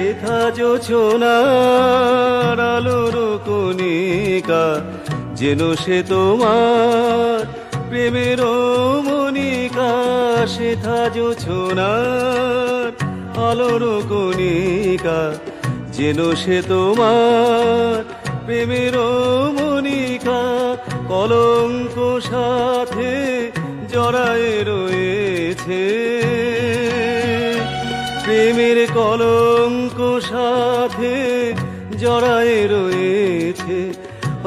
শেখা জোছনার আলোর কণিকা, যেন সে তোমার প্রেমের মনিকা শেখা জোছনার আলোর কণিকা, যেন সে তোমার প্রেমের মনিকা কলঙ্ক সাথে জড়ায় রয়েছে। প্রেমের কলঙ্ক সাথে জড়ায় রয়েছে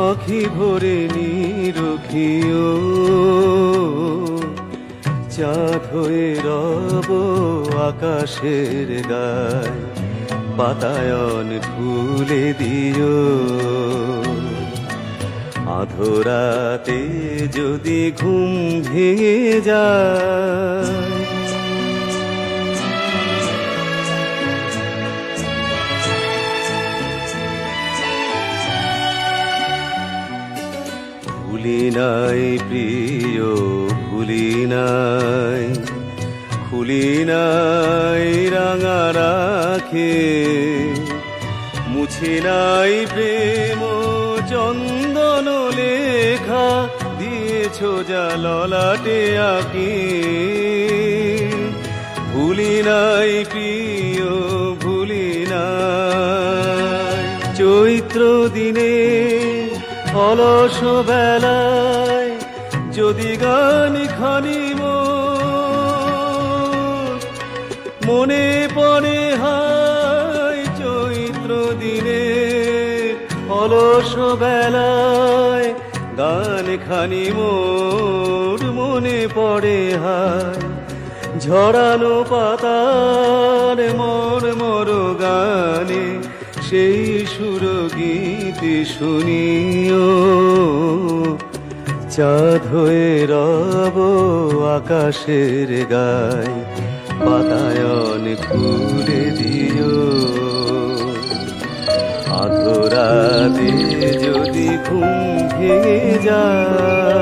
আখি ভরে নিরখিও। চাঁদ হয়ে রব আকাশের গায়, পাতায়ন খুলে দিও। আধরাতে যদি ঘুম ভেঙে যায় ভুলি নাই, প্রিয় ভুলি নাই খুলি নাই রাঙা রাখে, মুছে নাই প্রেম চন্দন লেখা, দিয়েছ যা ললাটে আঁকি। ভুলি নাই, প্রিয় ভুলি নাই, চৈত্র দিনে অলস বেলায় যদি গান খানি মনে পড়ে হায় চৈত্র দিনে অলস বেলায় গান খানি মোর। মনে পড়ে হায় ঝরানো পাতার মর মর গানে সেই সুর গীতি শুনিও। চাঁদ হয়ে রব আকাশের গায় বাতায়ন খুলে দিও। আধরাতে যদি ঘুম ভেঙে যায়